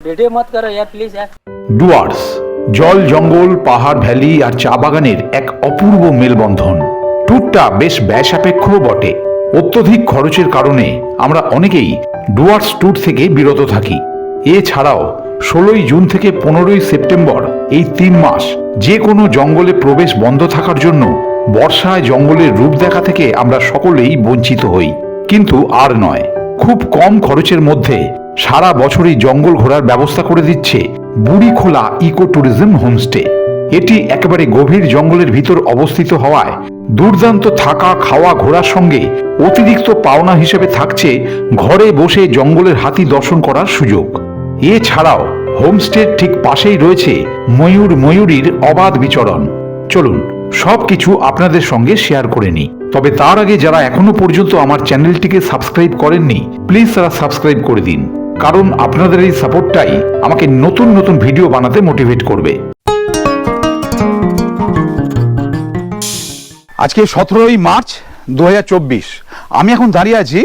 Video मत करो यार प्लीज यार ডুয়ার্স জল জঙ্গল পাহাড় ভ্যালি আর চা বাগানের এক অপূর্ব মেলবন্ধন ট্যুরটা বেশ ব্যয় সাপেক্ষও বটে অত্যধিক খরচের কারণে আমরা অনেকেই ডুয়ার্স ট্যুর থেকে বিরত থাকি এছাড়াও ষোলোই জুন থেকে পনেরোই সেপ্টেম্বর এই তিন মাস যে কোনো জঙ্গলে প্রবেশ বন্ধ থাকার জন্য বর্ষায় জঙ্গলের রূপ দেখা থেকে আমরা সকলেই বঞ্চিত হই কিন্তু আর নয় খুব কম খরচের মধ্যে সারা বছরই জঙ্গল ঘোরার ব্যবস্থা করে দিচ্ছে বুড়িখোলা ইকো ট্যুরিজম হোমস্টে। এটি একেবারে গভীর জঙ্গলের ভিতর অবস্থিত হওয়ায় দুর্দান্ত থাকা, খাওয়া, ঘোরার সঙ্গে অতিরিক্ত পাওনা হিসেবে থাকছে ঘরে বসে জঙ্গলের হাতি দর্শন করার সুযোগ। এছাড়াও হোমস্টের ঠিক পাশেই রয়েছে ময়ূর ময়ূরীর অবাধ বিচরণ। চলুন, সবকিছু আপনাদের সঙ্গে শেয়ার করে নিই। তবে তার আগে যারা এখনও পর্যন্ত আমার চ্যানেলটিকে সাবস্ক্রাইব করেননি, প্লিজ তারা সাবস্ক্রাইব করে দিন। কারণ আপনাদের এই সাপোর্টটাই আমাকে নতুন নতুন ভিডিও বানাতে মোটিভেট করবে। আজকে সতেরোই মার্চ দু হাজার চব্বিশ। আমি এখন দাঁড়িয়ে আছি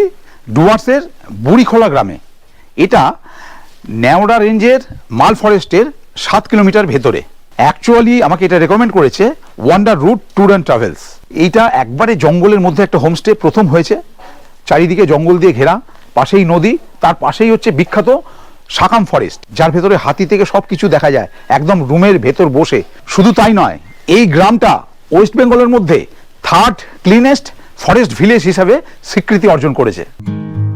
ডুয়ার্সের বুড়িখোলা গ্রামে। এটা ন্যাওড়া রেঞ্জের মাল ফরেস্টের সাত কিলোমিটার ভেতরে। অ্যাকচুয়ালি আমাকে এটা রেকমেন্ড করেছে wonder route tour and travels এইটা একবারে জঙ্গলের মধ্যে একটা হোমস্টে প্রথম হয়েছে। চারিদিকে জঙ্গল দিয়ে ঘেরা। পাশেই নদী তার পাশেই হচ্ছে বিখ্যাত সাকাম ফরেস্ট যার ভেতরে হাতি থেকে সব কিছু দেখা যায় একদম রুমের ভেতর বসে। শুধু তাই নয় এই গ্রামটা ওয়েস্ট বেঙ্গলের মধ্যে থার্ড ক্লিনেস্ট ফরেস্ট ভিলেজ হিসাবে স্বীকৃতি অর্জন করেছে।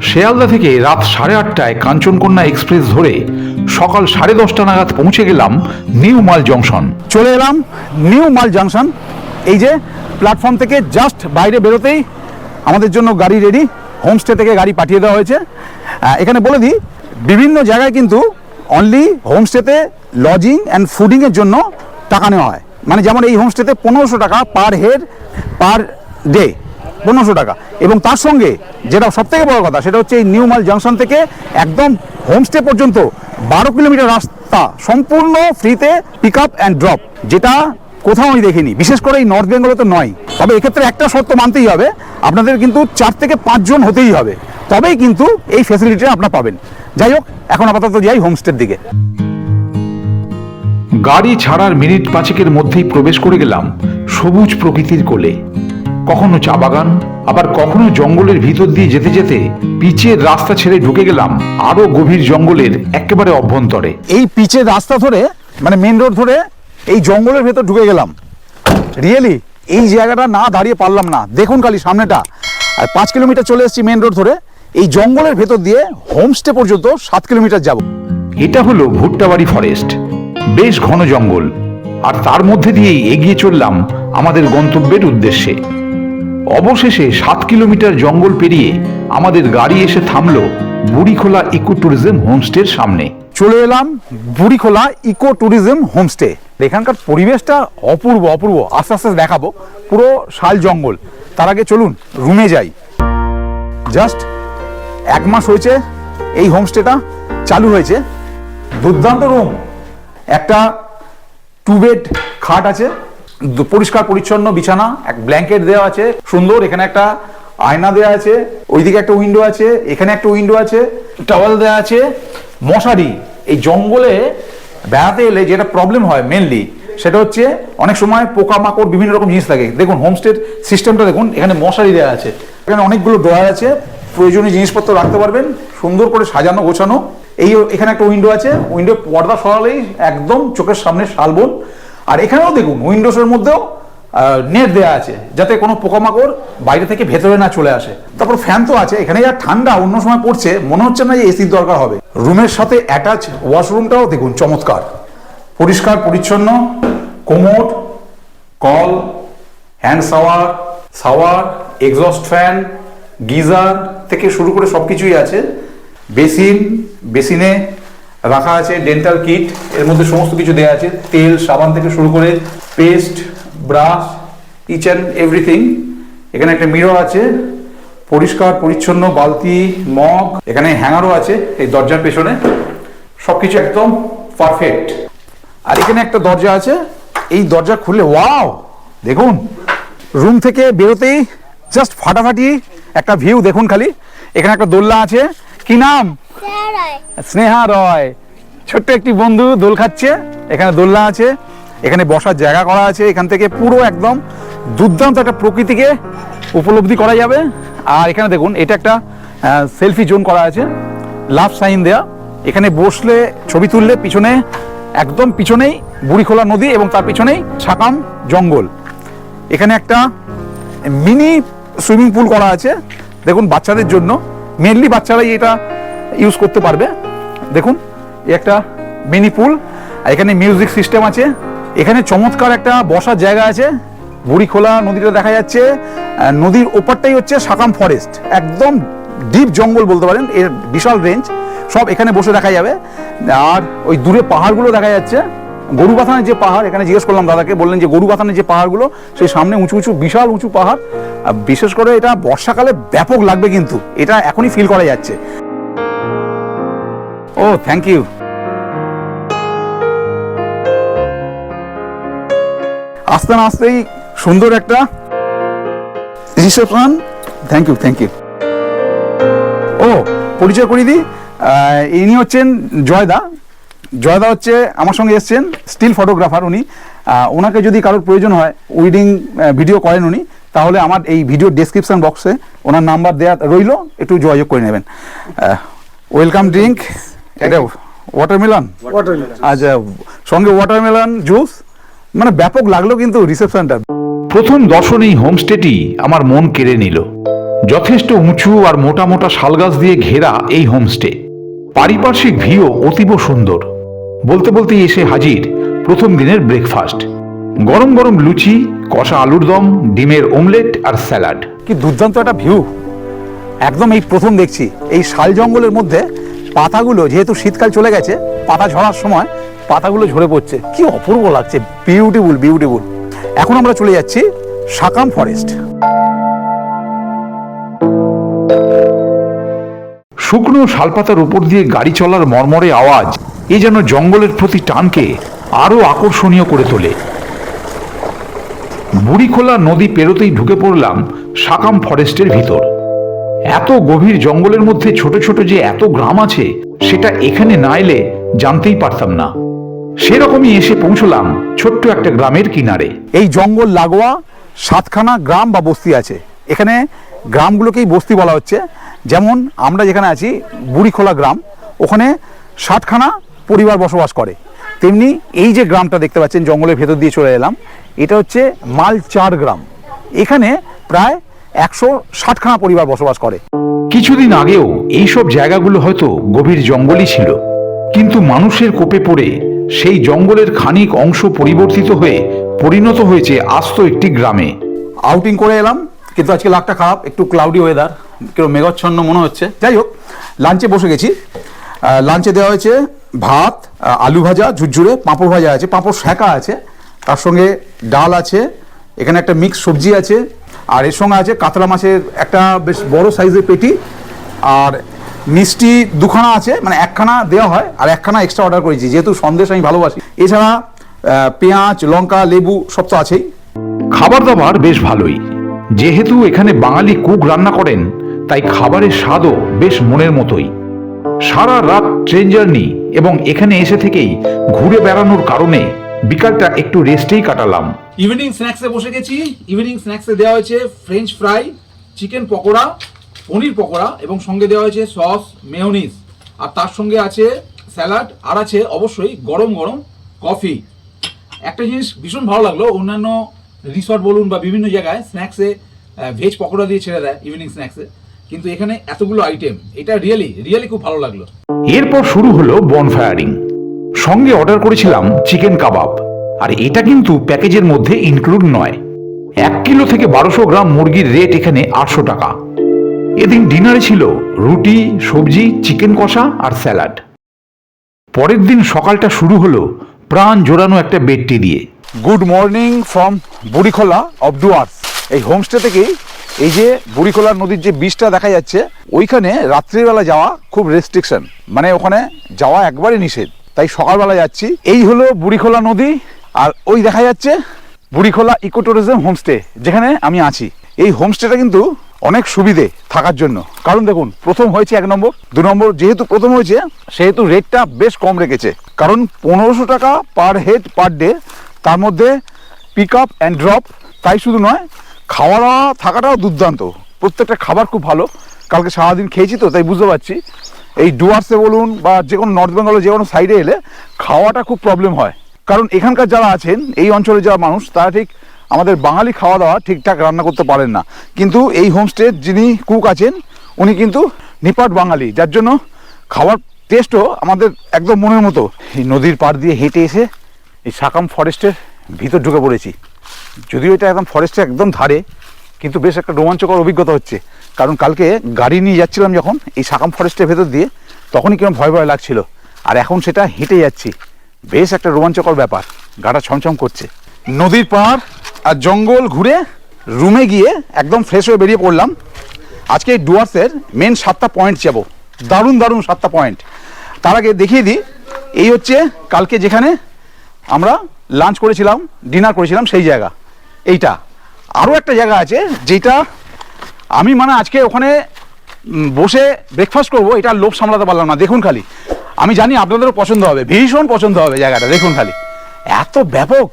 শিয়ালদা থেকে রাত সাড়ে আটটায় কাঞ্চনকন্যা এক্সপ্রেস ধরে সকাল সাড়ে দশটা নাগাদ পৌঁছে গেলাম নিউ মাল জংশন। চলে এলাম নিউ মাল জংশন। এই যে প্ল্যাটফর্ম থেকে জাস্ট বাইরে বেরোতেই আমাদের জন্য গাড়ি রেডি হোমস্টে থেকে গাড়ি পাঠিয়ে দেওয়া হয়েছে। এখানে বলে দিই, বিভিন্ন জায়গায় কিন্তু অনলি হোমস্টেতে লজিং অ্যান্ড ফুডিংয়ের জন্য টাকা নেওয়া হয়। মানে যেমন এই হোমস্টেতে পনেরোশো টাকা পার হেড পার ডে পনেরোশো টাকা। এবং তার সঙ্গে যেটা সব থেকে বড় কথা, সেটা হচ্ছে এই নিউ মাল জাংশন থেকে একদম হোমস্টে পর্যন্ত বারো কিলোমিটার রাস্তা সম্পূর্ণ ফ্রিতে পিক আপ অ্যান্ড ড্রপ যেটা কোথাও আমি দেখিনি। বিশেষ করে এই নর্থ বেঙ্গলে তো নয়। তবে এক্ষেত্রে একটা শর্ত মানতেই হবে আপনাদের কিন্তু চার থেকে পাঁচজন হতেই হবে। তবেই কিন্তু এই ফেসিলিটিটা আপনারা পাবেন। যাই হোক এখন আপাতত যাই হোমস্টের দিকে। গাড়ি ছাড়ার মিনিট পাঁচেকের মধ্যেই প্রবেশ করে গেলাম সবুজ প্রকৃতির কোলে। কখনো চা বাগান আবার কখনো জঙ্গলের ভিতর দিয়ে যেতে যেতে পিচের রাস্তা ছেড়ে ঢুকে গেলাম আরও গভীর জঙ্গলের একেবারে অভ্যন্তরে। এই পিচের রাস্তা ধরে মানে মেন রোড ধরে এই জঙ্গলের ভেতর ঢুকে গেলাম। রিয়েলি এই জায়গাটা না দাঁড়িয়ে পারলাম না। দেখুন খালি সামনেটা। আর পাঁচ কিলোমিটার চলে এসেছি মেন রোড ধরে। এই জঙ্গলের ভেতর দিয়ে হোমস্টে পর্যন্ত সাত কিলোমিটার যাব। এটা হলো ভুট্টাবাড়ি ফরেস্ট বেশ ঘন জঙ্গল। আর তার মধ্যে দিয়েই এগিয়ে চললাম আমাদের গন্তব্যের উদ্দেশ্যে। অবশেষে সাত কিলোমিটার জঙ্গল পেরিয়ে আমাদের গাড়ি এসে থামলো বুড়িখোলা ইকো ট্যুরিজম হোমস্টের সামনে। চলে এলাম বুড়িখোলা ইকো ট্যুরিজম হোমস্টে এখানকার পরিবেশটা অপূর্ব অপূর্ব। আস্তে আস্তে দেখাবো। পুরো শাল জঙ্গল। তার আগে চলুন, রুমে যাই। জাস্ট এক মাস হয়েছে এই হোমস্টেটা চালু হয়েছে। দুর্দান্ত রুম। একটা টু বেড খাট আছে। পরিষ্কার, পরিচ্ছন্ন বিছানা, এক ব্ল্যাঙ্কেট দেওয়া আছে। সুন্দর, এখানে একটা আয়না দেওয়া আছে। ওইদিকে একটা উইন্ডো আছে। এখানে একটা উইন্ডো আছে। টাওয়াল দেওয়া আছে। মশারি। এই জঙ্গলে বেড়াতে এলে যেটা প্রবলেম হয় মেনলি সেটা হচ্ছে অনেক সময় পোকামাকড় বিভিন্ন রকম জিনিস থাকে দেখুন হোমস্টের সিস্টেমটা দেখুন, এখানে মশারি দেওয়া আছে। এখানে অনেকগুলো ড্রয়ার আছে। প্রয়োজনীয় জিনিসপত্র রাখতে পারবেন, সুন্দর করে সাজানো, গোছানো। এই এখানে একটা উইন্ডো আছে। উইন্ডো পর্দা সরালেই একদম চোখের সামনে শালবন আর এখানেও দেখুন উইন্ডোসের মধ্যেও নেট দেওয়া আছে, যাতে কোনো পোকামাকড় বাইরে থেকে ভেতরে না চলে আসে। তারপর ফ্যান তো আছে, এখানে যা ঠান্ডা, অন্য সময় পড়ছে, মনে হচ্ছে না যে এসির দরকার হবে। রুমের সাথে অ্যাটাচ ওয়াশরুমটাও দেখুন, চমৎকার। পরিষ্কার, পরিচ্ছন্ন commode call hand shower shower exhaust fan geyser থেকে শুরু করে সব কিছুই আছে। বেসিন বেসিনে রাখা আছে ডেন্টাল কিট এর মধ্যে সমস্ত কিছু দেওয়া আছে। তেল, সাবান থেকে শুরু করে paste brush each and everything এখানে একটা মিরর আছে পরিষ্কার পরিচ্ছন্ন বালতি মগ এখানে হ্যাঙ্গারও আছে এই দরজার পেছনে। সবকিছু একদম পারফেক্ট আর এখানে একটা দরজা আছে এই দরজা খুললে ওয়াও দেখুন রুম থেকে বেরোতেই জাস্ট ফাটাফাটি একটা ভিউ দেখুন খালি। এখানে একটা দোলনা আছে কি নাম? স্নেহা রয়। ছোট্ট একটি বন্ধু দোল খাচ্ছে এখানে দোলনা আছে। এখানে বসার জায়গা করা আছে, এখান থেকে পুরো একদম দুর্দান্ত একটা প্রকৃতিকে উপলব্ধি করা যাবে। আর এখানে দেখুন, এটা একটা সেলফি জোন করা আছে লাভ সাইন দেয়া। এখানে বসলে ছবি তুললে পিছনে, একদম পিছনেই বুড়িখোলা নদী এবং তার পিছনেই সাকাম জঙ্গল। এখানে একটা মিনি সুইমিং পুল করা আছে, দেখুন বাচ্চাদের জন্য। মেনলি বাচ্চারাই এটা ইউজ করতে পারবে। দেখুন একটা মিনি পুল এখানে মিউজিক সিস্টেম আছে। এখানে চমৎকার একটা বসার জায়গা আছে। বুড়িখোলা নদীটা দেখা যাচ্ছে। নদীর ওপারটাই হচ্ছে সাকাম ফরেস্ট একদম ডিপ জঙ্গল বলতে পারেন। এর বিশাল রেঞ্জ সব এখানে বসে দেখা যাবে। আর ওই দূরে পাহাড়গুলো দেখা যাচ্ছে। গরুবাথানের যে পাহাড়, এখানে জিজ্ঞেস করলাম দাদাকে, বললেন যে গরুবাথানের যে পাহাড়গুলো, সেই সামনে উঁচু উঁচু, বিশাল উঁচু পাহাড়। বিশেষ করে এটা বর্ষাকালে ব্যাপক লাগবে কিন্তু। এটা এখনই ফিল করা যাচ্ছে। ও থ্যাংক ইউ আস্তে না আসতেই সুন্দর একটা reception thank you thank you ও পরিচয় করিয়ে দিই। ইনি হচ্ছেন জয়দা। জয়দা হচ্ছে আমার সঙ্গে এসছেন স্টিল ফটোগ্রাফার উনি। ওনাকে যদি কারোর প্রয়োজন হয় উইডিং ভিডিও করেন উনি তাহলে আমার এই ভিডিও ডেসক্রিপশন বক্সে ওনার নাম্বার দেওয়া রইল একটু যোগাযোগ করে নেবেন। ওয়েলকাম ড্রিঙ্ক এটা ওয়াটারমেলন আচ্ছা সঙ্গে ওয়াটারমেলন জুস মানে ব্যাপক লাগল কিন্তু রিসেপশনটা প্রথম দর্শনেই হোমস্টেটি আমার মন কেড়ে নিল। যথেষ্ট উঁচু আর মোটা মোটা শালগাছ দিয়ে ঘেরা এই হোমস্টে। পারিপার্শ্বিক ভিউ অতীব সুন্দর। বলতে বলতে এসে হাজির প্রথম দিনের ব্রেকফাস্ট গরম গরম লুচি কষা আলুর দম ডিমের ওমলেট আর স্যালাড কি দুর্দান্ত একটা ভিউ একদম এই প্রথম দেখছি। এই শাল জঙ্গলের মধ্যে পাতাগুলো যেহেতু শীতকাল চলে গেছে পাতা ঝরার সময় পাতাগুলো ঝরে পড়ছে। কি অপূর্ব লাগছে। বিউটিফুল বিউটিফুল এখন আমরা চলে যাচ্ছি সাকাম ফরেস্ট শুকনো শালপাতার উপর দিয়ে গাড়ি চলার মর্মরে আওয়াজ, এ যেন জঙ্গলের প্রতি টানকে আরও আকর্ষণীয় করে তোলে। বুড়িখোলা নদী পেরোতেই ঢুকে পড়লাম সাকাম ফরেস্টের ভিতর। এত গভীর জঙ্গলের মধ্যে ছোট ছোট যে এত গ্রাম আছে, সেটা এখানে না এলে জানতেই পারতাম না। সেরকমই এসে পৌঁছলাম ছোট্ট একটা গ্রামের কিনারে। এই জঙ্গল লাগোয়া সাতখানা গ্রাম বা বস্তি আছে। এখানে গ্রামগুলোকেই বস্তি বলা হচ্ছে। যেমন আমরা যেখানে আছি বুড়িখোলা গ্রাম ওখানে ষাটখানা পরিবার বসবাস করে। তেমনি এই যে গ্রামটা দেখতে পাচ্ছেন জঙ্গলের ভেতর দিয়ে চলে এলাম এটা হচ্ছে মালচার গ্রাম। এখানে প্রায় একশো ষাটখানা পরিবার বসবাস করে। কিছুদিন আগেও এইসব জায়গাগুলো হয়তো গভীর জঙ্গলই ছিল কিন্তু মানুষের কোপে পড়ে সেই জঙ্গলের খানিক অংশ পরিবর্তিত হয়ে পরিণত হয়েছে আস্ত একটি গ্রামে। আউটিং করে এলাম, কিন্তু আজকে লাকটা খারাপ, একটু ক্লাউডি ওয়েদার কেউ মেঘাচ্ছন্ন মনে হচ্ছে। যাই হোক লাঞ্চে বসে গেছি। লাঞ্চে দেওয়া হয়েছে ভাত আলু ভাজা, ঝুরঝুরে পাঁপড় ভাজা আছে, পাঁপড় শাঁকা আছে, তার সঙ্গে ডাল আছে, এখানে একটা মিক্স সবজি আছে, আর এর সঙ্গে আছে কাতলা মাছের একটা বেশ বড় সাইজের পেটি, আর মিষ্টি দুখানা আছে মানে একখানা দেওয়া হয় আর একখানা এক্সট্রা অর্ডার করেছি যেহেতু সন্দেশ আমি ভালোবাসি। এছাড়া পেঁয়াজ লঙ্কা লেবু সব তো আছেই। খাবার দাবার বেশ ভালোই। যেহেতু এখানে বাঙালি কুক রান্না করেন তাই খাবারের স্বাদও বেশ মনের মতোই। সারা রাত ট্রেন জার্নি এবং এখানে এসে থেকেই ঘুরে বেড়ানোর কারণে বিকালটা একটু রেস্টেই কাটালাম। ইভিনিং স্ন্যাক্সে বসে গেছি। ইভিনিং স্ন্যাক্সে দেওয়া হয়েছে French fry chicken pakora paneer pakora এবং সঙ্গে দেওয়া হয়েছে সস, মেয়োনিজ। আর তার সঙ্গে আছে স্যালাড, আর আছে অবশ্যই গরম গরম কফি। একটা জিনিস ভীষণ ভালো লাগল, অন্যান্য রিসর্ট বলুন বা বিভিন্ন জায়গায় স্ন্যাক্সে ভেজ পকোড়া দিয়ে ছেড়ে দেয় ইভিনিং স্ন্যাক্সে। কিন্তু এখানে এতগুলো আইটেম এটা রিয়েলি রিয়েলি খুব ভালো লাগল। এরপর শুরু হলো বনফায়ারিং সঙ্গে অর্ডার করেছিলাম চিকেন কাবাব আর এটা কিন্তু প্যাকেজের মধ্যে ইনক্লুড নয়। এক কিলো থেকে বারোশো গ্রাম মুরগির রেট এখানে আটশো টাকা। এদিন ডিনারে ছিল রুটি, সবজি, চিকেন কষা আর স্যালাড। পরের দিন সকালটা শুরু হলো প্রাণ জোড়ানো একটা বেডটি দিয়ে। Good morning from Burikhola of Dooars এই হোমস্টে থেকেই এই যে বুড়িখোলা নদীর যে বীজটা দেখা যাচ্ছে, ওইখানে রাত্রিবেলা যাওয়া খুব রেস্ট্রিকশন মানে ওখানে যাওয়া একবারই নিষেধ। তাই সকালবেলা যাচ্ছি। এই হলো বুড়িখোলা নদী আর ওই দেখা যাচ্ছে বুড়িখোলা ইকো ট্যুরিজম হোমস্টে যেখানে আমি আছি। এই হোমস্টেটা কিন্তু অনেক সুবিধে থাকার জন্য। কারণ দেখুন, প্রথম হয়েছে এক নম্বর, দু নম্বর যেহেতু প্রথম হয়েছে, সেহেতু রেটটা বেশ কম রেখেছে। কারণ পনেরোশো টাকা পার হেড পার ডে তার মধ্যে পিক আপ অ্যান্ড ড্রপ তাই শুধু নয় খাওয়া দাওয়া থাকাটাও দুর্দান্ত। প্রত্যেকটা খাবার খুব ভালো। কালকে সারাদিন খেয়েছি তো, তাই বুঝতে পারছি। এই ডুয়ার্সে বলুন বা যে কোনো নর্থ বেঙ্গলে যে কোনো সাইডে এলে খাওয়াটা খুব প্রবলেম হয়। কারণ এখানকার যারা আছেন, এই অঞ্চলে যারা মানুষ, তারা ঠিক আমাদের বাঙালি খাওয়া দাওয়া ঠিকঠাক রান্না করতে পারেন না। কিন্তু এই হোমস্টের যিনি কুক আছেন, উনি কিন্তু নিপাট বাঙালি, যার জন্য খাওয়ার টেস্টও আমাদের একদম মনের মতো। এই নদীর পাড় দিয়ে হেঁটে এসে এই সাকাম ফরেস্টের ভিতর ঢুকে পড়েছি। যদিও এটা একদম ফরেস্টের একদম ধারে, কিন্তু বেশ একটা রোমাঞ্চকর অভিজ্ঞতা হচ্ছে। কারণ কালকে গাড়ি নিয়ে যাচ্ছিলাম যখন, এই সাকাম ফরেস্টের ভেতর দিয়ে, তখনই কিরম ভয় ভয় লাগছিল। আর এখন সেটা হেঁটে যাচ্ছি। বেশ একটা রোমাঞ্চকর ব্যাপার, গাটা ছমছম করছে। নদীর পাড় আর জঙ্গল ঘুরে রুমে গিয়ে একদম ফ্রেশ হয়ে বেরিয়ে পড়লাম। আজকে এই ডুয়ার্সের মেন সাতটা পয়েন্ট যাব। দারুণ দারুণ সাতটা পয়েন্ট তার আগে দেখিয়ে দিই, এই হচ্ছে কালকে যেখানে আমরা লাঞ্চ করেছিলাম ডিনার করেছিলাম সেই জায়গা। এইটা। আরও একটা জায়গা আছে যেটা আমি মানে আজকে ওখানে বসে ব্রেকফাস্ট করব, এটা লোভ সামলাতে পারলাম না। দেখুন খালি। আমি জানি আপনাদেরও পছন্দ হবে, ভীষণ পছন্দ হবে জায়গাটা। দেখুন খালি। এত ব্যাপক।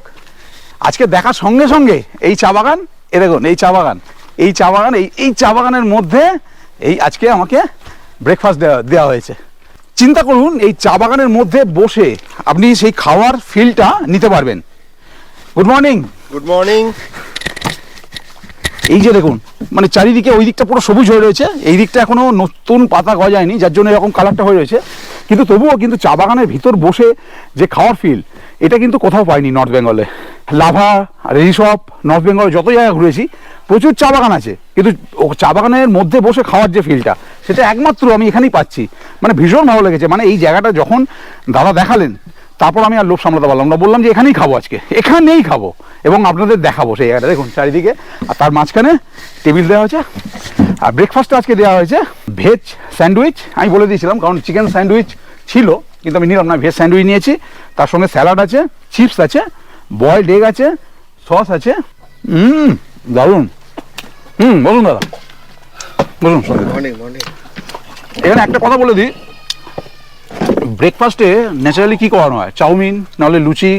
আজকে দেখার সঙ্গে সঙ্গে এই চা বাগান এ দেখুন এই চা বাগান এই চা বাগান এই এই চা বাগানের মধ্যে এই আজকে আমাকে ব্রেকফাস্ট দেওয়া দেওয়া হয়েছে। চিন্তা করুন এই চা বাগানের মধ্যে বসে আপনি সেই খাওয়ার ফিলটা নিতে পারবেন। গুড মর্নিং গুড মর্নিং এই যে দেখুন মানে চারিদিকে ওই দিকটা পুরো সবুজ হয়ে রয়েছে এই দিকটা এখনও নতুন পাতা গজায়নি যার জন্য এরকম কালারটা হয়ে রয়েছে। কিন্তু তবুও কিন্তু চা বাগানের ভিতর বসে যে খাওয়ার ফিল এটা কিন্তু কোথাও পাইনি নর্থ বেঙ্গলে লাভা রিসপ নর্থ বেঙ্গলে যত জায়গা ঘুরেছি, প্রচুর চা বাগান আছে। কিন্তু চা বাগানের মধ্যে বসে খাওয়ার যে ফিলটা সেটা একমাত্র আমি এখানেই পাচ্ছি। মানে ভীষণ ভালো লেগেছে। মানে এই জায়গাটা যখন দাদা দেখালেন, তারপর আমি আর লোভ সামলাতে পারলাম না। বললাম যে, এখানেই খাব আজকে। এখানেই খাব। এবং আপনাদের দেখাবো সেই জায়গাটা। দেখুন, চারিদিকে। আর তার মাঝখানে টেবিল দেওয়া হয়েছে। আর ব্রেকফাস্টটা আজকে দেওয়া হয়েছে। ভেজ স্যান্ডউইচ আমি বলে দিয়েছিলাম, কারণ চিকেন স্যান্ডউইচ ছিল। কিন্তু আমি নিলাম না ভেজ স্যান্ডউইচ নিয়েছি তার সঙ্গে স্যালাড আছে চিপস আছে বয়েলড এগ আছে সস আছে। হুম দারুণ। হুম বলুন দাদা। বলুন এখানে একটা কথা বলে দিই। ব্রেকফাস্টে ন্যাচারালি কী করানো হয়? চাউমিন নাহলে লুচি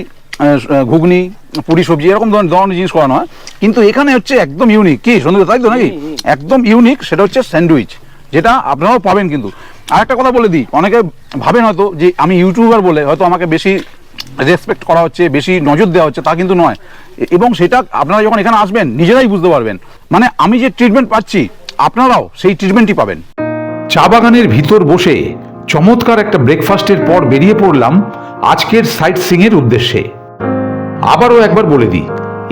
ঘুগনি পুরি সবজি এরকম ধরনের ধরনের জিনিস করানো হয়। কিন্তু এখানে হচ্ছে একদম ইউনিক কি সন্দেহ তাই তো নাকি? একদম ইউনিক সেটা হচ্ছে স্যান্ডউইচ। যেটা আপনারাও পাবেন কিন্তু। আর একটা কথা বলে দিই, অনেকে ভাবেন হয়তো যে আমি ইউটিউবার বলে হয়তো আমাকে বেশি রেসপেক্ট করা হচ্ছে, বেশি নজর দেওয়া হচ্ছে, তা কিন্তু নয়। এবং সেটা আপনারা যখন এখানে আসবেন, নিজেরাই বুঝতে পারবেন। মানে আমি যে ট্রিটমেন্ট পাচ্ছি, আপনারাও সেই ট্রিটমেন্টই পাবেন। চা বাগানের ভিতর বসে চমৎকার একটা ব্রেকফাস্টের পর বেরিয়ে পড়লাম আজকের সাইট সিংয়ের উদ্দেশ্যে। আবারও একবার বলে দিই,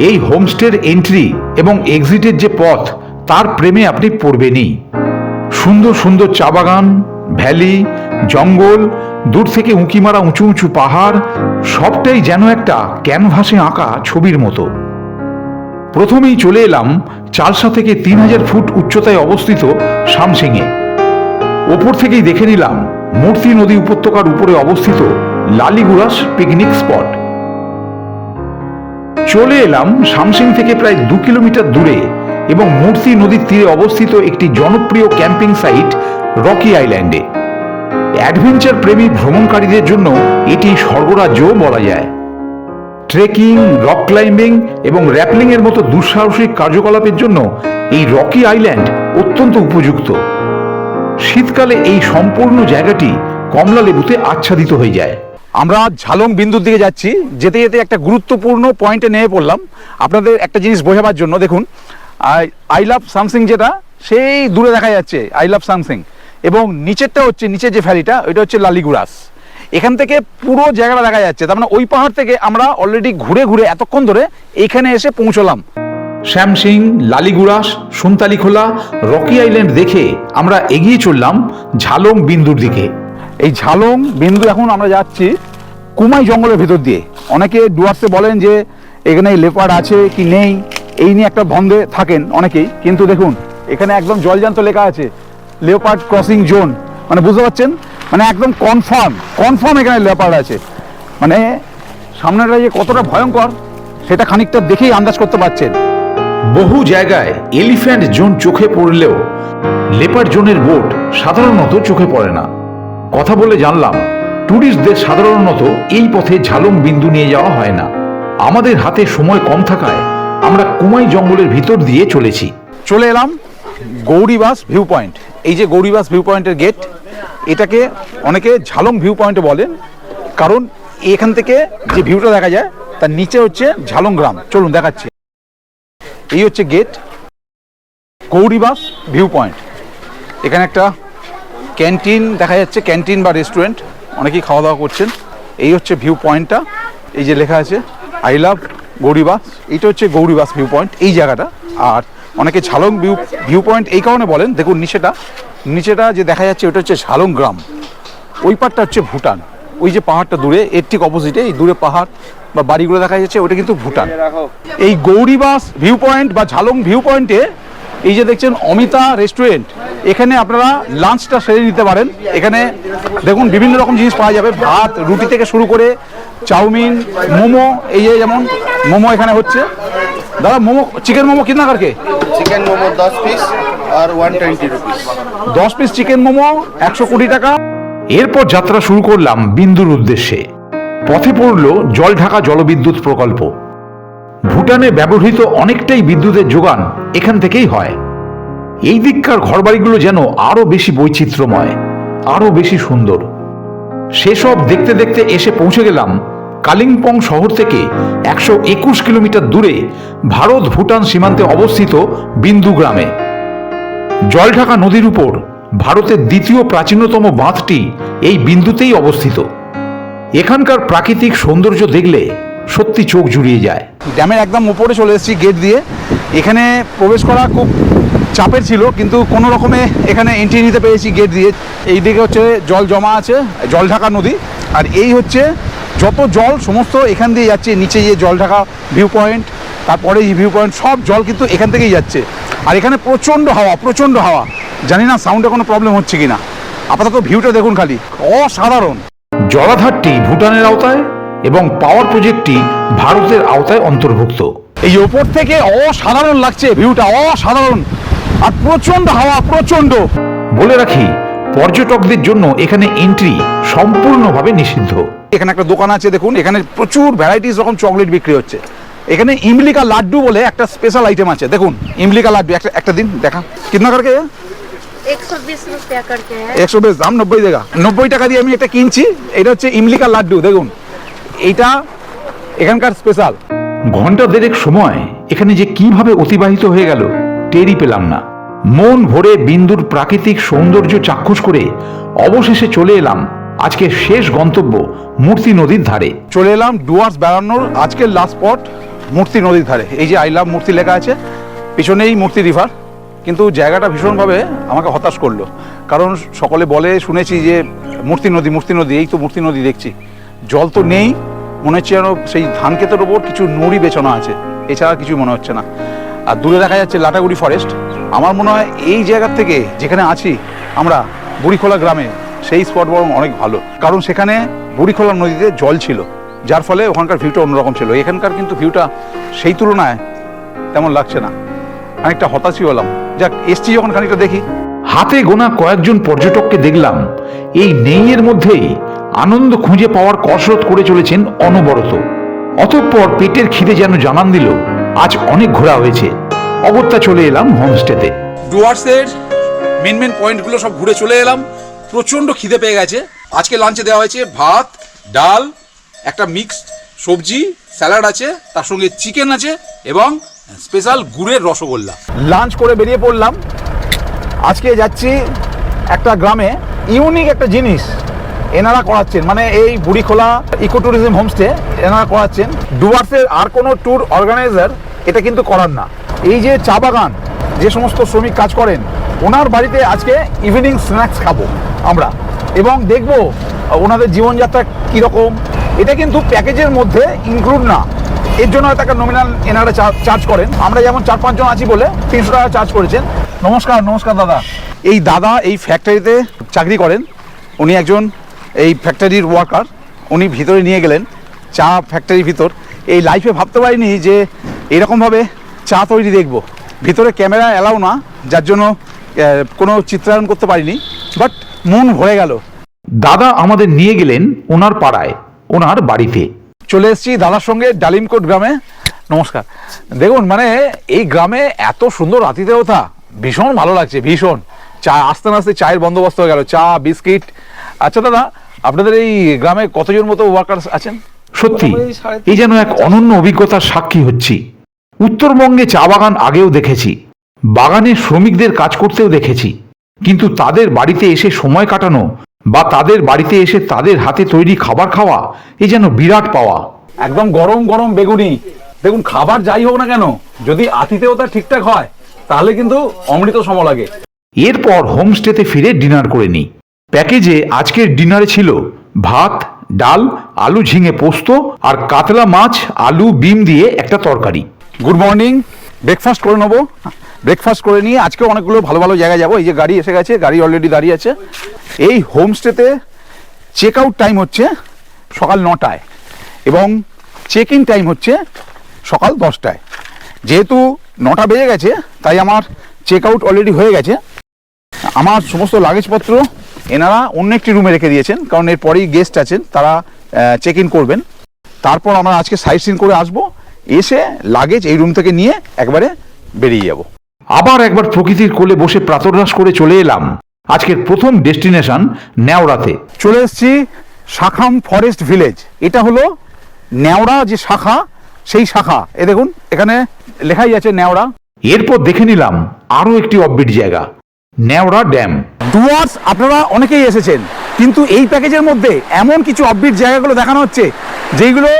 এই হোমস্টের এন্ট্রি এবং এক্সিটের যে পথ, তার প্রেমে আপনি পড়বেনই। সুন্দর সুন্দর চা বাগান, ভ্যালি, জঙ্গল, দূর থেকে উঁকি মারা উঁচু উঁচু পাহাড়, সবটাই যেন একটা ক্যানভাসে আঁকা ছবির মতো। প্রথমেই চলে এলাম চালসা থেকে তিন হাজার ফুট উচ্চতায় অবস্থিত শামসিংয়ে। ওপর থেকেই দেখে নিলাম মূর্তি নদী উপত্যকার উপরে অবস্থিত লালিগুড়াস পিকনিক স্পট। চলে এলাম শামসিং থেকে প্রায় দু কিলোমিটার দূরে এবং মূর্তি নদীর তীরে অবস্থিত একটি জনপ্রিয় ক্যাম্পিং সাইট রকি আইল্যান্ডে। অ্যাডভেঞ্চার প্রেমী ভ্রমণকারীদের জন্য এটি স্বর্গরাজ্য বলা যায়। ট্রেকিং, রক ক্লাইম্বিং এবং র্যাপলিং এর মতো দুঃসাহসিক কার্যকলাপের জন্য এই রকি আইল্যান্ড অত্যন্ত উপযুক্ত। শীতকালে এই সম্পূর্ণ জায়গাটি কমলা লেবুতে আচ্ছাদিত হয়ে যায়। আমরা ঝালং বিন্দুর দিকে যাচ্ছি। যেতে যেতে একটা গুরুত্বপূর্ণ পয়েন্টে নেমে পড়লাম। আপনাদের একটা জিনিস বোঝাবার জন্য দেখুন আই লাভ সামসিং যেটা সেই দূরে দেখা যাচ্ছে আই লাভ সামসিং এবং নিচেরটা হচ্ছে নিচের যে ভ্যালিটা ওইটা হচ্ছে লালিগুড়াস। এখান থেকে পুরো জায়গাটা দেখা যাচ্ছে। তার মানে ওই পাহাড় থেকে আমরা অলরেডি ঘুরে ঘুরে এতক্ষণ ধরে এইখানে এসে পৌঁছলাম। শ্যামসিং লালিগুড়াস সুনতালিখোলা রকি আইল্যান্ড দেখে আমরা এগিয়ে চললাম ঝালং বিন্দুর দিকে। এই ঝালং বিন্দু এখন আমরা যাচ্ছি কুমাই জঙ্গলের ভিতর দিয়ে। অনেকে ডুয়ার্সে বলেন যে এখানে লেপার আছে কি নেই? এই নিয়ে একটা বন্ধে থাকেন অনেকেই, কিন্তু দেখুন, এখানে একদম জলজান্ত লেখা আছে লেপার্ড ক্রসিং জোন মানে বুঝতে পারছেন? মানে একদম কনফার্ম কনফার্ম এখানে লেপার্ড আছে। মানে সামনেটা যে কতটা ভয়ঙ্কর, সেটা খানিকটা দেখেই আন্দাজ করতে পারছেন। বহু জায়গায় এলিফ্যান্ট জোন চোখে পড়লেও লেপার জোনের বোট সাধারণত চোখে পড়ে না। কথা বলে জানলাম ট্যুরিস্টদের সাধারণত এই পথে ঝালং বিন্দু নিয়ে যাওয়া হয় না। আমাদের হাতে সময় কম থাকায় আমরা কুমাই জঙ্গলের ভিতর দিয়ে চলেছি। চলে এলাম গৌরীবাস ভিউ পয়েন্ট এই যে গৌরীবাস ভিউ পয়েন্টের গেট এটাকে অনেকে ঝালং ভিউ পয়েন্টে বলেন কারণ এখান থেকে যে ভিউটা দেখা যায়, তার নিচে হচ্ছে ঝালং গ্রাম। চলুন দেখাচ্ছি। এই হচ্ছে গেট গৌরীবাস ভিউ পয়েন্ট এখানে একটা ক্যান্টিন দেখা যাচ্ছে ক্যান্টিন বা রেস্টুরেন্ট অনেকেই খাওয়া দাওয়া করছেন। এই হচ্ছে ভিউ পয়েন্টটা এই যে লেখা আছে আই লাভ গৌরীবাস এইটা হচ্ছে গৌরীবাস ভিউ পয়েন্ট এই জায়গাটা। আর অনেকে ঝালং ভিউ ভিউ পয়েন্ট এই কারণে বলেন, দেখুন নিচেটা নিচেটা যে দেখা যাচ্ছে, ওটা হচ্ছে ঝালং গ্রাম। ওই পারটা হচ্ছে ভুটান। ওই যে পাহাড়টা দূরে, এর ঠিক অপোজিটে এই দূরে পাহাড় বা বাড়িগুলো দেখা যাচ্ছে, ওটা কিন্তু ভুটান। এই গৌরীবাস ভিউ পয়েন্ট বা ঝালং ভিউ পয়েন্টে এই যে দেখছেন অমিতা রেস্টুরেন্ট এখানে আপনারা লাঞ্চটা সেরে নিতে পারেন। এখানে দেখুন বিভিন্ন রকম জিনিস পাওয়া যাবে, ভাত, রুটি থেকে শুরু করে চাউমিন মোমো এই যে যেমন মোমো এখানে হচ্ছে। দাদা মোমো চিকেন মোমো কিনা কারকে চিকেন মোমো দশ পিস আর ওয়ান টোয়েন্টি রুপিস দশ পিস চিকেন মোমো একশো কুড়ি টাকা। এরপর যাত্রা শুরু করলাম বিন্দুর উদ্দেশ্যে। পথে পড়ল জল ঢাকা জলবিদ্যুৎ প্রকল্প। ভুটানে ব্যবহৃত অনেকটাই বিদ্যুতের যোগান এখান থেকেই হয়। এই দিককার ঘরবাড়িগুলো যেন আরও বেশি বৈচিত্র্যময় আরও বেশি সুন্দর। সেসব দেখতে দেখতে এসে পৌঁছে গেলাম কালিম্পং শহর থেকে একশো একুশ কিলোমিটার দূরে ভারত ভুটান সীমান্তে অবস্থিত বিন্দু গ্রামে। জলঢাকা নদীর উপর ভারতের দ্বিতীয় প্রাচীনতম বাঁধটি এই বিন্দুতেই অবস্থিত। এখানকার প্রাকৃতিক সৌন্দর্য দেখলে সত্যি চোখ জুড়িয়ে যায়। ড্যামের একদম উপরে চলে এসেছি গেট দিয়ে। এখানে প্রবেশ করা খুব চাপের ছিল, কিন্তু কোনো রকমে এখানে এন্ট্রি নিতে পেরেছি গেট দিয়ে। এই দিকে হচ্ছে জল জমা আছে জল ঢাকা নদী। আর এই হচ্ছে যত জল সমস্ত এখান দিয়ে যাচ্ছে নিচে যে জল ঢাকা ভিউ পয়েন্ট তারপরে এই ভিউ পয়েন্ট সব জল কিন্তু এখান থেকেই যাচ্ছে। আর এখানে প্রচণ্ড হাওয়া প্রচণ্ড হাওয়া। জানি না সাউন্ডে কোনো প্রবলেম হচ্ছে কি না আপাতত ভিউটা দেখুন খালি। অসাধারণ। জলাধারটি ভুটানের আওতায় এবং পাওয়ার প্রজেক্টটি ভারতের আওতায় অন্তর্ভুক্ত। এই ওপর থেকে অসাধারণ লাগছে ভিউটা অসাধারণ। আর প্রচণ্ড হাওয়া প্রচণ্ড বলে রাখি পর্যটকদের জন্য এখানে এন্ট্রি সম্পূর্ণভাবে নিষিদ্ধ। এখানে একটা দোকান আছে, দেখুন, এখানে প্রচুর ভ্যারাইটিস রকম চকলেট বিক্রি হচ্ছে। এখানে ইমলিকা লাড্ডু বলে একটা স্পেশাল আইটেম আছে, দেখুন, ইমলিকা লাড্ডু, একটা একটা দিন, দেখা। কিনা করকে? একশো বিশ দাম নব্বই নব্বই টাকা দিয়ে আমি এটা কিনছি, এটা হচ্ছে ইমলিকা লাড্ডু, দেখুন। এটা এখানকার স্পেশাল ঘণ্টা দেড়েক সময়, এখানে যে কীভাবে অতিবাহিত হয়ে গেল টেরি পেলাম না। মন ভরে বিন্দুর প্রাকৃতিক সৌন্দর্য চাক্ষুষ করে অবশেষে চলে এলাম আজকে শেষ গন্তব্য মূর্তি নদীর ধারে। চলে এলাম ডুয়ার্স বেড়ানোর আজকের লাস্ট স্পট মূর্তি নদীর ধারে। এই যে আই লাভ মূর্তি লেখা আছে, পিছনেই মূর্তি রিভার কিন্তু জায়গাটা ভীষণভাবে আমাকে হতাশ করল। কারণ সকলে বলে, শুনেছি যে মূর্তি নদী মূর্তি নদী, এই তো মূর্তি নদী দেখছি। জল তো নেই, মনে হচ্ছে যেন সেই ধান ক্ষেতের ওপর কিছু নুড়ি বেছানো আছে। এছাড়া কিছু মনে হচ্ছে না। আর দূরে দেখা যাচ্ছে লাটাগুড়ি ফরেস্ট আমার মনে হয় এই জায়গার থেকে যেখানে আছি, আমরা বুড়িখোলা গ্রামে সেই স্পট বরং অনেক ভালো। কারণ সেখানে বুড়িখোলা নদীতে জল ছিল যার ফলে ওখানকার ভিউটা অন্যরকম ছিল। এখানকার কিন্তু ভিউটা সেই তুলনায় তেমন লাগছে না। অনেকটা হতাশই হলাম। যাক এসছি যখন খানিকটা দেখি। হাতে গোনা কয়েকজন পর্যটককে দেখলাম। এই নেইয়ের মধ্যেই আনন্দ খুঁজে পাওয়ার কসরত করে চলেছেন অনবরত। অতঃপর পেটের খিদে যেন জানান দিল আজ অনেক ঘোরা হয়েছে। অগত্যা চলে এলাম হোমস্টেতে ডুয়ার্সের মেন মেন পয়েন্টগুলো সব ঘুরে চলে এলাম। প্রচণ্ড খিদে পেয়ে গেছে। আজকে লাঞ্চে দেওয়া হয়েছে ভাত, ডাল, একটা মিক্সড সবজি স্যালাড আছে, তার সঙ্গে চিকেন আছে এবং স্পেশাল গুড়ের রসগোল্লা। লাঞ্চ করে বেরিয়ে পড়লাম। আজকে যাচ্ছি একটা গ্রামে। ইউনিক একটা জিনিস এনারা করাচ্ছেন। মানে এই বুড়িখোলা ইকো ট্যুরিজম হোমস্টে এনারা করাচ্ছেন। ডুয়ার্সের আর কোনো ট্যুর অর্গানাইজার এটা কিন্তু করার না। এই যে চা বাগান যে সমস্ত শ্রমিক কাজ করেন, ওনার বাড়িতে আজকে ইভিনিং স্ন্যাক্স খাব আমরা। এবং দেখব, ওনাদের জীবনযাত্রা কীরকম। এটা কিন্তু প্যাকেজের মধ্যে ইনক্লুড না। এর জন্য হয়তো একটা নমিনাল এনারা চার্জ করেন। আমরা যেমন চার পাঁচজন আছি বলে তিনশো টাকা চার্জ করেছেন। নমস্কার নমস্কার দাদা। এই দাদা এই ফ্যাক্টরিতে চাকরি করেন। উনি একজন এই ফ্যাক্টরির ওয়ার্কার উনি ভিতরে নিয়ে গেলেন চা ফ্যাক্টরির ভিতর। এই লাইফে ভাবতে পারিনি যে এরকমভাবে চা তৈরি দেখব। ভিতরে ক্যামেরা এলাও না যার জন্য কোনো চিত্রায়ন করতে পারিনি বাট মন ভরে গেল। দাদা আমাদের নিয়ে গেলেন ওনার পাড়ায় ওনার বাড়িতে। চলে এসেছি দাদার সঙ্গে ডালিমকোট গ্রামে। নমস্কার। দেখুন মানে এই গ্রামে এত সুন্দর আতিথেয়তা ভীষণ ভালো লাগছে ভীষণ। চা আস্তে আস্তে চায়ের বন্দোবস্ত হয়ে গেল চা বিস্কিট। আচ্ছা দাদা আপনাদের এই গ্রামে কতজন মতো ওয়ার্কার্স আছেন? সত্যি এই যেন এক অনন্য অভিজ্ঞতার সাক্ষী হচ্ছি। উত্তরবঙ্গে চা বাগান আগেও দেখেছি। বাগানে শ্রমিকদের কাজ করতেও দেখেছি। কিন্তু তাদের বাড়িতে এসে সময় কাটানো বা তাদের বাড়িতে এসে তাদের হাতে তৈরি খাবার খাওয়া এই যেন বিরাট পাওয়া। একদম গরম গরম বেগুনি। দেখুন, খাবার যাই হোক না কেন, যদি আতিথেয়তা ঠিকঠাক হয়, তাহলে কিন্তু অমৃত সম লাগে। এরপর হোমস্টেতে ফিরে ডিনার করে নিই। প্যাকেজে আজকের ডিনারে ছিল ভাত, ডাল, আলু ঝিঙে পোস্ত আর কাতলা মাছ, আলু, বিম দিয়ে একটা তরকারি। গুড মর্নিং ব্রেকফাস্ট করে নেব। ব্রেকফাস্ট করে নিয়ে আজকে অনেকগুলো ভালো ভালো জায়গায় যাব। এই যে গাড়ি এসে গেছে, গাড়ি অলরেডি দাঁড়িয়ে আছে। এই হোমস্টেতে চেক আউট টাইম হচ্ছে সকাল নটায় এবং চেক ইন টাইম হচ্ছে সকাল দশটায়। যেহেতু নটা বেজে গেছে, তাই আমার চেক আউট অলরেডি হয়ে গেছে। আমার সমস্ত লাগেজপত্র এনারা অন্য একটি রুমে রেখে দিয়েছেন, কারণ এরপরেই গেস্ট আছেন, তারা চেক ইন করবেন। তারপর আমরা আজকে সাইট সিন করে আসব। এসে লাগেজ এই রুম থেকে নিয়ে একবারে বেরিয়ে যাব। আবার একবার প্রকৃতির কোলে বসে প্রাতরাশ করে চলে এলাম। আজকের প্রথম ডেস্টিনেশন নেওড়াতে চলে এসেছি শাখাম ফরেস্ট ভিলেজ। এটা হলো নেওড়া যে শাখা সেই শাখা। এ দেখুন এখানে লেখাই আছে নেওড়া এরপর দেখে নিলাম আরও একটি অববিট জায়গা নেওড়া ড্যাম। ডুয়ার্স আপনারা অনেকেই এসেছেন কিন্তু এই প্যাকেজের মধ্যে এমন কিছু অববিট জায়গাগুলো দেখানো হচ্ছে যেইগুলো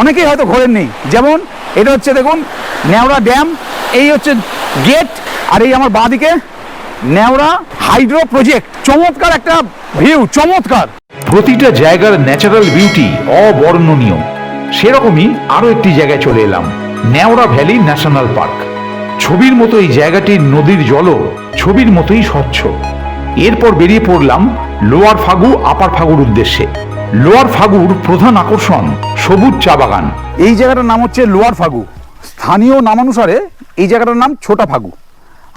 অনেকেই হয়তো ঘোরেননি। যেমন এটা হচ্ছে দেখুন নেওড়া ড্যাম, এই হচ্ছে গেট, আর এই আমার বাঁদিকে নেওড়া হাইড্রো প্রজেক্ট। চমৎকার একটা ভিউ, চমৎকার। প্রতিটা জায়গার ন্যাচারাল বিউটি অবর্ণনীয়। সেরকমই আরও একটি জায়গায় চলে এলাম নেওড়া ভ্যালি ন্যাশনাল পার্ক। ছবির মতো এই জায়গাটির নদীর জলও, ছবির মতোই স্বচ্ছ। এরপর বেরিয়ে পড়লাম লোয়ার ফাগু, আপার ফাগুর উদ্দেশ্যে। লোয়ার ফাগুর প্রধান আকর্ষণ, সবুজ চা বাগান। এই জায়গাটার নাম হচ্ছে লোয়ার ফাগু। স্থানীয় নামানুসারে এই জায়গাটার নাম ছোটা ফাগু।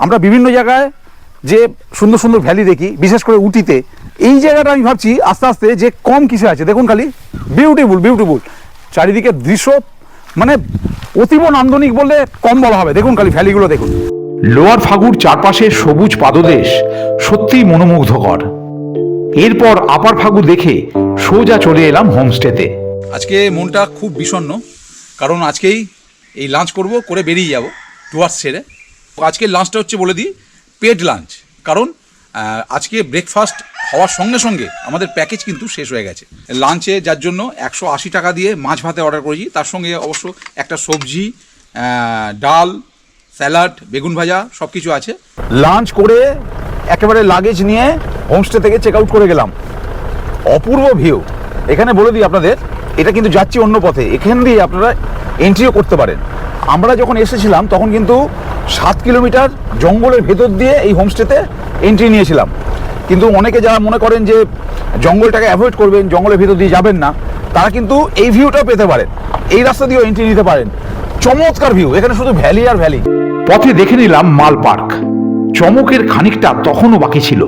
আমরা বিভিন্ন জায়গায় যে সুন্দর সুন্দর ভ্যালি দেখি, বিশেষ করে উটিতে, এই জায়গাটা আমি ভাবছি আস্তে আস্তে যে কম কিসে আছে। দেখুন খালি বিউটিফুল বিউটিফুল চারিদিকে দৃশ্য মানে অতীব নান্দনিক বললে কম বলা হবে। দেখুন খালি ভ্যালিগুলো দেখুন। লোয়ার ফাগুর চারপাশের সবুজ পাদদেশ, সত্যিই মনোমুগ্ধকর। এরপর আপার ফাগু দেখে সোজা চলে এলাম হোমস্টেতে। আজকে মনটা খুব বিষণ্ণ কারণ আজকেই এই লাঞ্চ করব করে বেরিয়ে যাব টুয়ার্স ছেড়ে। আজকের লাঞ্চটা হচ্ছে বলে দিই পেড লাঞ্চ কারণ আজকে ব্রেকফাস্ট হওয়ার সঙ্গে সঙ্গে আমাদের প্যাকেজ কিন্তু শেষ হয়ে গেছে। লাঞ্চে যার জন্য একশো আশি টাকা দিয়ে মাছ ভাতে অর্ডার করেছি তার সঙ্গে অবশ্য একটা সবজি ডাল স্যালাড বেগুন ভাজা সব কিছু আছে। লাঞ্চ করে একেবারে লাগেজ নিয়ে হোমস্টে থেকে চেক আউট করে গেলাম। অপূর্ব ভিউ এখানে বলে দিই আপনাদের, এটা কিন্তু যাচ্ছি অন্য পথে। এখান দিয়ে আপনারা এন্ট্রিও করতে পারেন। আমরা যখন এসেছিলাম, তখন কিন্তু সাত কিলোমিটার জঙ্গলের ভেতর দিয়ে এই হোমস্টেতে এন্ট্রি নিয়েছিলাম। কিন্তু অনেকে যারা মনে করেন যে জঙ্গলটাকে অ্যাভয়েড করবেন, জঙ্গলের ভেতর দিয়ে যাবেন না, তারা কিন্তু এই ভিউটাও পেতে পারেন। এই রাস্তা দিয়েও এন্ট্রি নিতে পারেন। চমৎকার ভিউ এখানে শুধু ভ্যালি আর ভ্যালি পথে দেখে নিলাম মাল পার্ক। চমকের খানিকটা তখনও বাকি ছিল।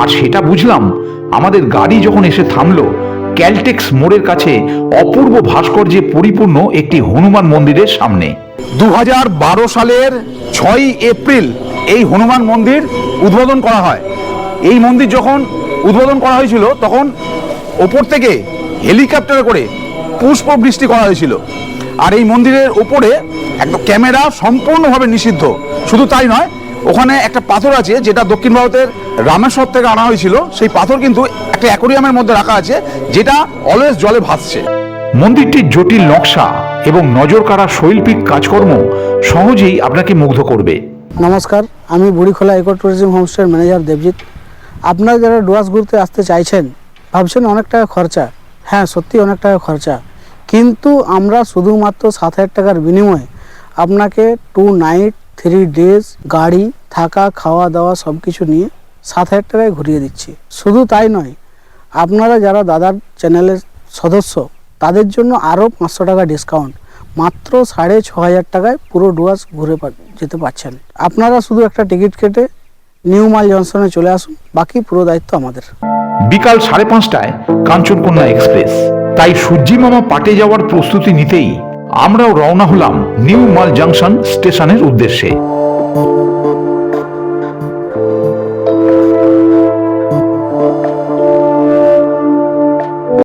আর সেটা বুঝলাম, আমাদের গাড়ি যখন এসে থামলো, ক্যালটেক্স মোড়ের কাছে অপূর্ব ভাস্কর্যে পরিপূর্ণ একটি হনুমান মন্দিরের সামনে। দু হাজার বারো সালের ছয়ই এপ্রিল এই হনুমান মন্দির উদ্বোধন করা হয়। এই মন্দির যখন উদ্বোধন করা হয়েছিল, তখন ওপর থেকে হেলিকপ্টারে করে পুষ্প বৃষ্টি করা হয়েছিল। আর এই মন্দিরের ওপরে একদম ক্যামেরা সম্পূর্ণভাবে নিষিদ্ধ। শুধু তাই নয় ওখানে একটা পাথর আছে যেটা দক্ষিণ ভারতের রামেশ্বর থেকে আনা হয়েছিল। সেই পাথর কিন্তু একটা অ্যাকোরিয়ামের মধ্যে রাখা আছে যেটা অলওয়েজ জলে ভাসছে। মন্দিরটির জটিল নকশা এবং নজরকাড়া শৈল্পিক কাজকর্ম সহজেই আপনাকে মুগ্ধ করবে। নমস্কার আমি বুড়িখোলা ইকো ট্যুরিজম হোমস্টের ম্যানেজার দেবজিৎ আপনারা যারা ডুয়ার্স ঘুরতে আসতে চাইছেন ভাবছেন অনেক টাকা খরচা। হ্যাঁ সত্যি অনেক টাকা খরচা। কিন্তু আমরা শুধুমাত্র সাত হাজার টাকার বিনিময়ে আপনাকে টু নাইট থ্রি ডেজ গাড়ি, থাকা, খাওয়া, দাওয়া সব কিছু নিয়ে সাত হাজার টাকায় ঘুরিয়ে দিচ্ছি। শুধু তাই নয়, আপনারা যারা দাদার চ্যানেলের সদস্য, তাদের জন্য আরও পাঁচশো টাকা ডিসকাউন্ট মাত্র সাড়ে ছ হাজার টাকায় পুরো ডুয়ার্স ঘুরে যেতে পারছেন। আপনারা শুধু একটা টিকিট কেটে নিউ মাল জংশনে চলে আসুন, বাকি পুরো দায়িত্ব আমাদের। বিকাল সাড়ে পাঁচটায় কাঞ্চনকন্যা এক্সপ্রেস। তাই সূর্যি মামা পাটে যাওয়ার প্রস্তুতি নিতেই আমরাও রওনা হলাম নিউ মাল জাংশন স্টেশনের উদ্দেশ্যে।